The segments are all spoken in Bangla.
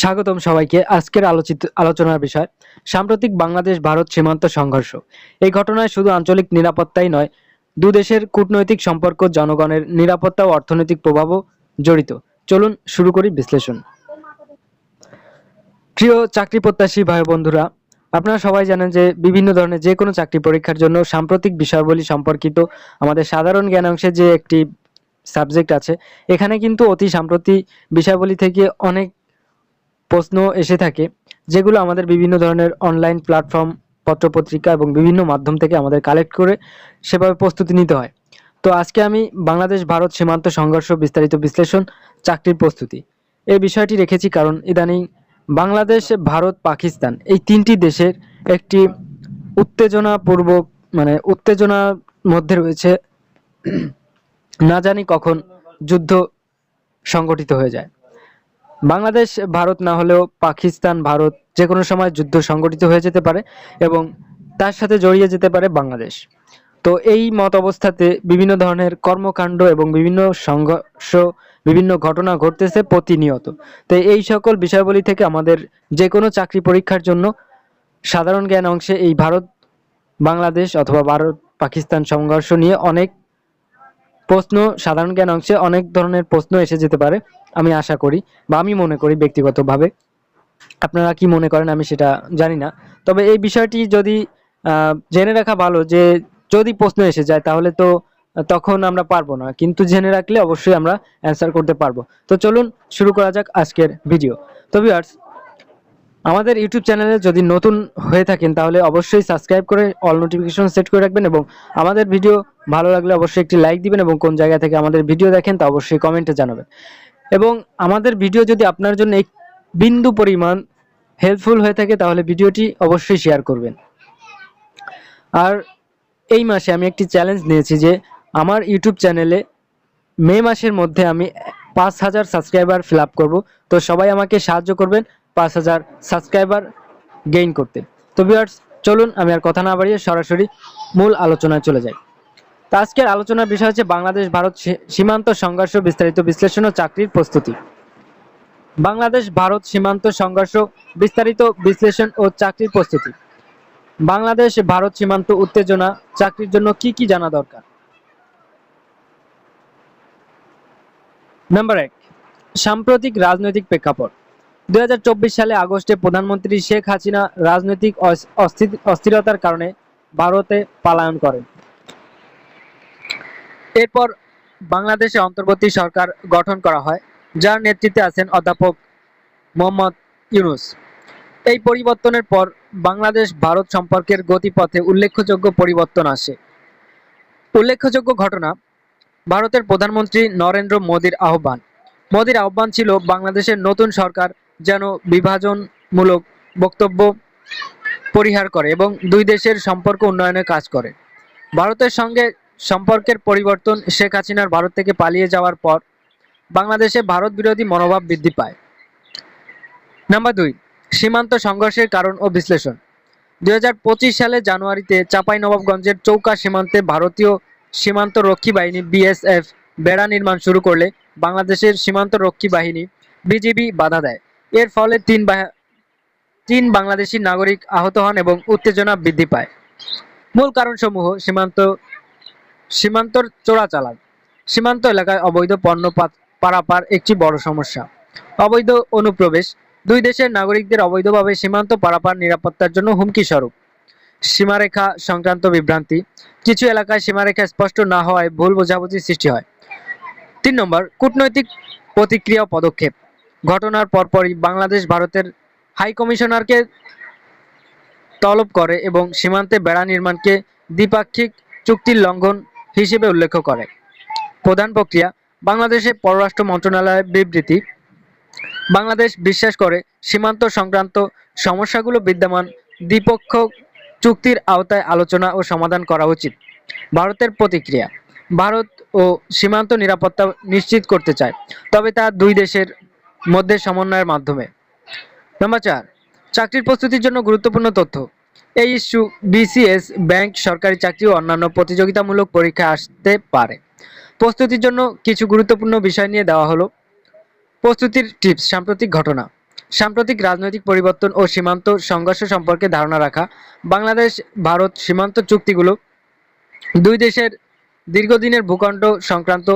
স্বাগতম সবাইকে আজকের আলোচিত আলোচনার বিষয়, সাম্প্রতিক বাংলাদেশ ভারত সীমান্ত সংঘর্ষ। এই ঘটনায় শুধু আঞ্চলিক নিরাপত্তাই নয়, দু দেশের কূটনৈতিক সম্পর্ক, জনগণের নিরাপত্তা ও অর্থনৈতিক প্রভাবও জড়িত। চলুন শুরু করি বিশ্লেষণ। প্রিয় চাকরি প্রত্যাশী ভাই বন্ধুরা, আপনারা সবাই জানেন যে বিভিন্ন ধরনের যে কোনো চাকরি পরীক্ষার জন্য সাম্প্রতিক বিষয়াবলী সম্পর্কিত আমাদের সাধারণ জ্ঞানাংশে যে একটি সাবজেক্ট আছে। এখানে কিন্তু অতি সাম্প্রতিক বিষয়াবলী থেকে অনেক প্রশ্ন এসে থাকে, যেগুলো আমাদের বিভিন্ন ধরনের অনলাইন প্ল্যাটফর্ম পত্রপত্রিকা এবং বিভিন্ন মাধ্যম থেকে আমাদের কালেক্ট করে সেভাবে প্রস্তুতি নিতে হয়। তো আজকে আমি বাংলাদেশ ভারত সীমান্ত সংঘর্ষ বিস্তারিত বিশ্লেষণ, চাকরির প্রস্তুতি। এই বিষয়টি রেখেছি কারণ ইদানিং বাংলাদেশ, ভারত, পাকিস্তান এই তিনটি দেশের একটি উত্তেজনাপূর্বক মানে উত্তেজনার মধ্যে রয়েছে। না জানি কখন যুদ্ধ সংগঠিত হয়ে যায়। বাংলাদেশ, ভারত না হলেও পাকিস্তান, ভারত যে কোনো সময় যুদ্ধ সংগঠিত হয়ে যেতে পারে এবং তার সাথে জড়িয়ে যেতে পারে বাংলাদেশ। তো এই মত অবস্থাতে বিভিন্ন ধরনের কর্মকাণ্ড এবং বিভিন্ন সংঘর্ষ, বিভিন্ন ঘটনা ঘটতেছে প্রতিনিয়ত। তো এই সকল বিষয়বলী থেকে আমাদের যে কোনো চাকরি পরীক্ষার জন্য সাধারণ জ্ঞান অংশে এই ভারত, বাংলাদেশ অথবা ভারত পাকিস্তান সংঘর্ষ নিয়ে অনেক প্রশ্ন সাধারণ জ্ঞান অংশে অনেক ধরনের প্রশ্ন এসে যেতে পারে, আমি আশা করি বা আমি মনে করি ব্যক্তিগতভাবে। আপনারা কি মনে করেন আমি সেটা জানি না। তবে এই বিষয়টি যদি জেনে রাখা ভালো যে যদি প্রশ্ন এসে যায় তাহলে তো তখন আমরা পারব না, কিন্তু জেনে রাখলে অবশ্যই আমরা অ্যান্সার করতে পারব। তো চলুন শুরু করা যাক আজকের ভিডিও। তো ভিউয়ার্স, আমাদের ইউটিউব চ্যানেলে যদি নতুন হয়ে থাকেন তাহলে অবশ্যই সাবস্ক্রাইব করে অল নোটিফিকেশন সেট করে রাখবেন এবং আমাদের ভিডিও ভালো লাগলে অবশ্যই একটি লাইক দিবেন এবং কোন জায়গা থেকে আমাদের ভিডিও দেখেন তা অবশ্যই কমেন্টে জানাবেন। এবং আমাদের ভিডিও যদি আপনার জন্য এক বিন্দু পরিমাণ হেল্পফুল হয়ে থাকে, তাহলে ভিডিওটি অবশ্যই শেয়ার করবেন। আর এই মাসে আমি একটি চ্যালেঞ্জ নিয়েছি যে আমার ইউটিউব চ্যানেলে মে মাসের মধ্যে আমি পাঁচ হাজার সাবস্ক্রাইবার ফিল আপ করব। তো সবাই আমাকে সাহায্য করবেন পাঁচ হাজার সাবস্ক্রাইবার গেইন করতে। তো ভিউয়ার্স চলুন, আমি আর কথা না বাড়িয়ে সরাসরি মূল আলোচনায় চলে যাই। আজকের আলোচনার বিষয় হচ্ছে বাংলাদেশ, ভারত সীমান্ত সংঘর্ষ বিস্তারিত বিশ্লেষণ ও চাকরির প্রস্তুতি। বাংলাদেশ, ভারত সীমান্ত সংঘর্ষ বিস্তারিত বিশ্লেষণ ও চাকরির প্রস্তুতি। বাংলাদেশ, ভারত সীমান্ত উত্তেজনা, চাকরির জন্য কি কি জানা দরকার? নাম্বার এক, সাম্প্রতিক রাজনৈতিক প্রেক্ষাপট। দুই হাজার চব্বিশ সালে আগস্টে প্রধানমন্ত্রী শেখ হাসিনা রাজনৈতিক অস- অস্থি- অস্থিরতার কারণে ভারতে পলায়ন করেন। এরপর বাংলাদেশে অন্তর্বর্তী সরকার গঠন করা হয়, যার নেতৃত্বে আছেন অধ্যাপক মোহাম্মদ ইউনুস। এই পরিবর্তনের পর বাংলাদেশ ভারত সম্পর্কের গতিপথে উল্লেখযোগ্য পরিবর্তন আসে। উল্লেখযোগ্য ঘটনা, ভারতের প্রধানমন্ত্রী নরেন্দ্র মোদীর আহ্বান। মোদীর আহ্বান ছিল বাংলাদেশের নতুন সরকার যেন বিভাজনমূলক বক্তব্য পরিহার করে এবং দুই দেশের সম্পর্ক উন্নয়নে কাজ করে। ভারতের সঙ্গে সম্পর্কের পরিবর্তন শেখ হাসিনার ভারত থেকে পালিয়ে যাওয়ার পর বাংলাদেশে ভারত বিরোধী মনোভাব বৃদ্ধি পায়। নাম্বার দুই, সীমান্ত সংঘর্ষের কারণ ও বিশ্লেষণ। দুই সালে জানুয়ারিতে চাঁপাইনবাবগঞ্জের চৌকা সীমান্তে ভারতীয় সীমান্ত রক্ষী বাহিনী বিএসএফ বেড়া নির্মাণ শুরু করলে বাংলাদেশের সীমান্ত রক্ষী বাহিনী বিজিবি বাধা দেয়। এর ফলে তিন তিন বাংলাদেশি নাগরিক আহত হন এবং উত্তেজনা বৃদ্ধি পায়। মূল কারণসমূহ সীমান্ত সীমান্তর চোরাচালান। সীমান্ত এলাকায় অবৈধ পণ্য পারাপার একটি বড় সমস্যা। অবৈধ অনুপ্রবেশ দুই দেশের নাগরিকদের অবৈধভাবে সীমান্ত পারাপার নিরাপত্তার জন্য হুমকি স্বরূপ। সীমারেখা সংক্রান্ত বিভ্রান্তি। কিছু এলাকায় সীমারেখা স্পষ্ট না হওয়ায় ভুল বোঝাবুঝির সৃষ্টি হয়। তিন নম্বর, কূটনৈতিক প্রতিক্রিয়া পদক্ষেপ। ঘটনার পরপরই বাংলাদেশ ভারতের হাই কমিশনারকে তলব করে এবং সীমান্তে বেড়া নির্মাণকে দ্বিপাক্ষিক চুক্তির লঙ্ঘন হিসেবে উল্লেখ করে। প্রধান প্রক্রিয়া, বাংলাদেশের পররাষ্ট্র মন্ত্রণালয়ের বিবৃতি। বাংলাদেশ বিশ্বাস করে, সীমান্ত সংক্রান্ত সমস্যাগুলো বিদ্যমান দ্বিপক্ষ চুক্তির আওতায় আলোচনা ও সমাধান করা উচিত। ভারতের প্রতিক্রিয়া, ভারত ও সীমান্ত নিরাপত্তা নিশ্চিত করতে চায়, তবে তা দুই দেশের মধ্যে সমন্বয়ের মাধ্যমে। নাম্বার চার, চাকরির প্রস্তুতির জন্য গুরুত্বপূর্ণ তথ্য। এই ইস্যু বিসিএস, ব্যাংক, সরকারি চাকরি ও অন্যান্য প্রতিযোগিতামূলক পরীক্ষা আসতে পারে। প্রস্তুতির জন্য কিছু গুরুত্বপূর্ণ বিষয় নিয়ে দেওয়া হলো। প্রস্তুতির টিপস, সাম্প্রতিক ঘটনা। সাম্প্রতিক রাজনৈতিক পরিবর্তন ও সীমান্ত সংঘর্ষ সম্পর্কে ধারণা রাখা, বাংলাদেশ, ভারত সীমান্ত চুক্তিগুলো দুই দেশের দীর্ঘদিনের ভূখণ্ড সংক্রান্ত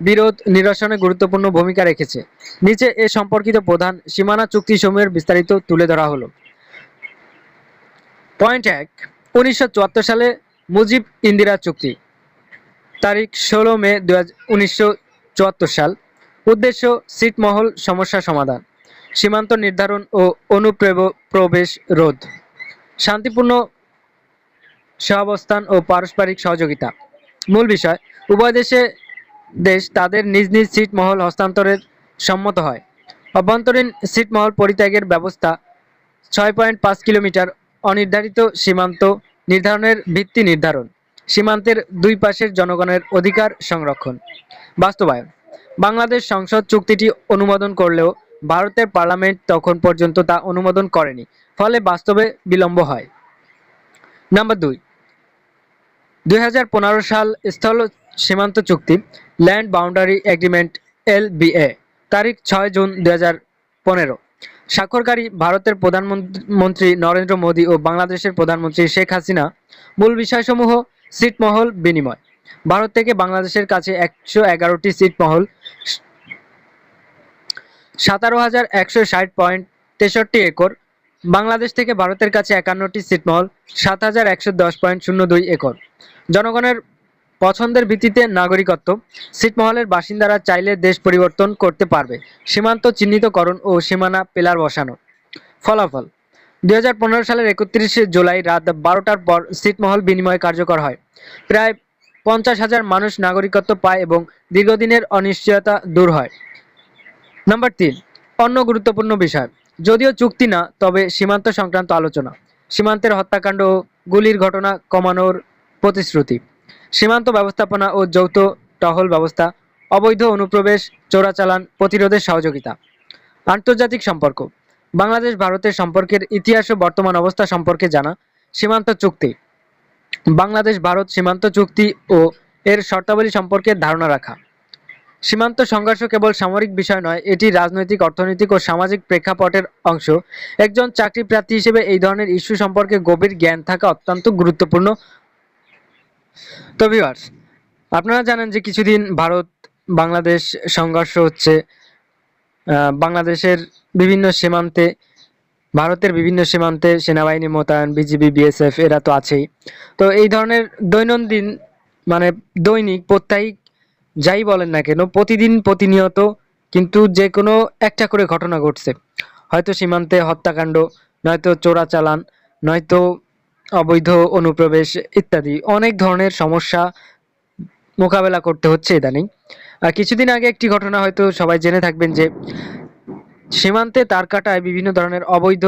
বিরোধ নিরসনে গুরুত্বপূর্ণ ভূমিকা রেখেছে। নিচে এ সম্পর্কিত প্রধান সীমানা চুক্তিসমূহের বিস্তারিত তুলে ধরা হলো। পয়েন্ট এক, উনিশশো সালে মুজিব ইন্দিরা চুক্তি। তারিখ ষোলো মে দু উনিশশো সাল। উদ্দেশ্য, সিটমহল সমস্যা সমাধান। সীমান্ত নির্ধারণ ও অনুপ্রবেশ রোধ। শান্তিপূর্ণ সহাবস্থান ও পারস্পরিক সহযোগিতা। মূল বিষয়, উভয় দেশে, দেশ তাদের নিজ নিজ ছিটমহল হস্তান্তরের সম্মত হয়। অভ্যন্তরীণ ছিটমহল পরিত্যাগের ব্যবস্থা ছয় পয়েন্ট পাঁচ কিলোমিটার অনির্ধারিত সীমান্ত নির্ধারণের ভিত্তি নির্ধারণ, সীমান্তের দুই পাশের জনগণের অধিকার সংরক্ষণ। বাস্তবায়ন, বাংলাদেশ সংসদ চুক্তিটি অনুমোদন করলেও ভারতের পার্লামেন্ট তখন পর্যন্ত তা অনুমোদন করেনি, ফলে বাস্তবে বিলম্ব হয়। নাম্বার দুই দুই সাল স্থল সীমান্ত চুক্তি, ল্যান্ড বাউন্ডারি এগ্রিমেন্ট, এল তারিখ ছয় জুন দুই স্বাক্ষরকারী ভারতের প্রধানমন্ত্রী নরেন্দ্র মোদী ও বাংলাদেশের প্রধানমন্ত্রী শেখ হাসিনা মূল বিষয়সমূহ সিটমহল বিনিময়। ভারত থেকে বাংলাদেশের কাছে একশো এগারোটি সিটমহল, সাতারো হাজার একশো ষাট পয়েন্ট তেষট্টি একর। বাংলাদেশ থেকে ভারতের কাছে একান্নটি সিটমহল, সাত হাজার একশো দশ পয়েন্ট শূন্য দুই একর। জনগণের পছন্দের ভিত্তিতে নাগরিকত্ব, ছিটমহলের বাসিন্দারা চাইলে দেশ পরিবর্তন করতে পারবে। সীমান্ত চিহ্নিতকরণ ও সীমানা পিলার বসানো। ফলাফল, দুই হাজার পনেরো সালের একত্রিশে জুলাই রাত বারোটার পর ছিটমহল বিনিময় কার্যকর হয়। প্রায় পঞ্চাশ হাজার মানুষ নাগরিকত্ব পায় এবং দীর্ঘদিনের অনিশ্চয়তা দূর হয়। নাম্বার তিন, অন্য গুরুত্বপূর্ণ বিষয়। যদিও চুক্তি না, তবে সীমান্ত সংক্রান্ত আলোচনা। সীমান্তের হত্যাকাণ্ড ও গুলির ঘটনা কমানোর প্রতিশ্রুতি। সীমান্ত ব্যবস্থাপনা ও যৌথ টহল ব্যবস্থা, অবৈধ অনুপ্রবেশ, চোরাচালান, প্রতিরোধের সহযোগিতা। আন্তর্জাতিক সম্পর্ক। বাংলাদেশ ভারতের সম্পর্কের ইতিহাস ও বর্তমান অবস্থা সম্পর্কে জানা সীমান্ত চুক্তি। বাংলাদেশ ভারত সীমান্ত চুক্তি ও এর শর্তাবলী সম্পর্কে ধারণা রাখা। সীমান্ত সংঘর্ষ কেবল সামরিক বিষয় নয়, এটি রাজনৈতিক, অর্থনৈতিক ও সামাজিক প্রেক্ষাপটের অংশ। একজন চাকরি প্রার্থী হিসেবে এই ধরনের ইস্যু সম্পর্কে গভীর জ্ঞান থাকা অত্যন্ত গুরুত্বপূর্ণ তো ভিউয়ার্স আপনারা জানেন যে কিছুদিন ভারত, বাংলাদেশ সংঘর্ষ হচ্ছে। বাংলাদেশের বিভিন্ন সীমান্তে, ভারতের বিভিন্ন সীমান্তে সেনাবাহিনী, মোতায়েন, বিজিবি, বিএসএফ, এরা তো আছেই। তো এই ধরনের দৈনন্দিন মানে দৈনিক প্রত্যায়িক যাই বলেন না কেন, প্রতিদিন প্রতিনিয়ত কিন্তু যে কোনো একটা করে ঘটনা ঘটছে। হয়তো সীমান্তে হত্যাকাণ্ড, নয়তো চোরাচালান, নয়তো অবৈধ অনুপ্রবেশ ইত্যাদি অনেক ধরনের সমস্যা মোকাবেলা করতে হচ্ছে ইদানিং। কিছুদিন আগে একটি ঘটনা হয়তো সবাই জেনে থাকবেন যে সীমান্তে তার কাটায় বিভিন্ন ধরনের অবৈধ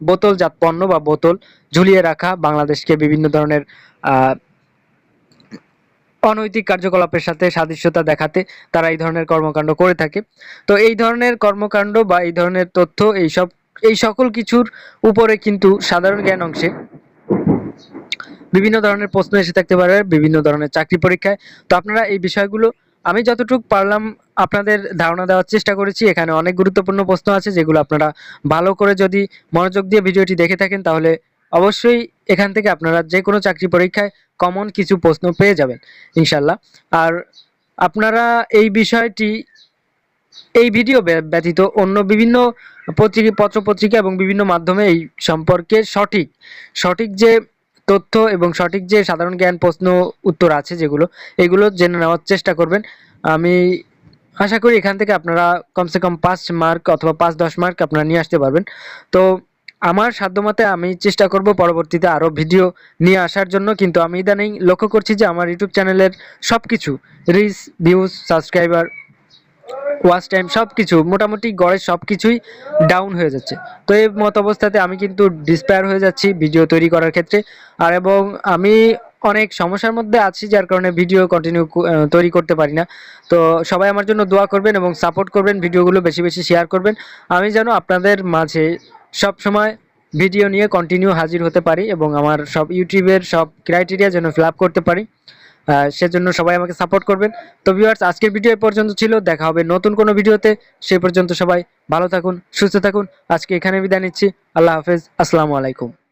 বোতলজাত পণ্য বা বোতল ঝুলিয়ে রাখা, বাংলাদেশকে বিভিন্ন ধরনের অনৈতিক কার্যকলাপের সাথে সাদৃশ্যতা দেখাতে তারা এই ধরনের কর্মকাণ্ড করে থাকে। তো এই ধরনের কর্মকাণ্ড বা এই ধরনের তথ্য, এই সব, এই সকল কিছুর উপরে কিন্তু সাধারণ জ্ঞান অংশে বিভিন্ন ধরনের প্রশ্ন এসে থাকতে পারে, বিভিন্ন ধরনের চাকরি পরীক্ষায়। তো আপনারা এই বিষয়গুলো, আমি যতটুকু পারলাম আপনাদের ধারণা দেওয়ার চেষ্টা করেছি, এখানে অনেক গুরুত্বপূর্ণ প্রশ্ন আছে যেগুলো আপনারা ভালো করে যদি মনোযোগ দিয়ে ভিডিওটি দেখে থাকেন, তাহলে অবশ্যই এখান থেকে আপনারা যে কোনো চাকরি পরীক্ষায় কমন কিছু প্রশ্ন পেয়ে যাবেন ইনশাল্লাহ আর আপনারা এই বিষয়টি, এই ভিডিও ব্য- ব্যতীত অন্য বিভিন্ন পত্রিকা পত্র পত্রিকা এবং বিভিন্ন মাধ্যমে এই সম্পর্কে সঠিক সঠিক যে তথ্য এবং সঠিক যে সাধারণ জ্ঞান, প্রশ্ন, উত্তর আছে যেগুলো, এগুলো জেনে নেওয়ার চেষ্টা করবেন। আমি আশা করি এখান থেকে আপনারা কমসে কম পাঁচ মার্ক অথবা পাঁচ দশ মার্ক আপনারা নিয়ে আসতে পারবেন। তো আমার সাধ্যমতে আমি চেষ্টা করব পরবর্তীতে আরও ভিডিও নিয়ে আসার জন্য, কিন্তু আমি ইদানিং লক্ষ্য করছি যে আমার ইউটিউব চ্যানেলের সব কিছু reach views subscriber watch time সব কিছু মোটামুটি গড়ে সব কিছুই ডাউন হয়ে যাচ্ছে। তো এই মত অবস্থাতে আমি কিন্তু ডিসপায়ার হয়ে যাচ্ছি ভিডিও তৈরি করার ক্ষেত্রে। আর এবং আমি অনেক সমস্যার মধ্যে আছি, যার কারণে ভিডিও কন্টিনিউ তৈরি করতে পারি না। তো সবাই আমার জন্য দোয়া করবেন এবং সাপোর্ট করবেন ভিডিওগুলো বেশি বেশি শেয়ার করবেন। আমি যেন আপনাদের মাঝে সব সময় ভিডিও নিয়ে কন্টিনিউ হাজির হতে পারি এবং আমার সব ইউটিউবের সব ক্রাইটেরিয়া যেন ফিল করতে পারি। সেজন্য সবাই আমাকে সাপোর্ট করবেন। তো ভিউয়ার্স আজকের ভিডিও এ পর্যন্ত ছিল। দেখা হবে নতুন কোনো ভিডিওতে সেই পর্যন্ত সবাই ভালো থাকুন, সুস্থ থাকুন। আজকে এখানে বিদায় নিচ্ছি। আল্লাহ হাফেজ। আসসালামু আলাইকুম।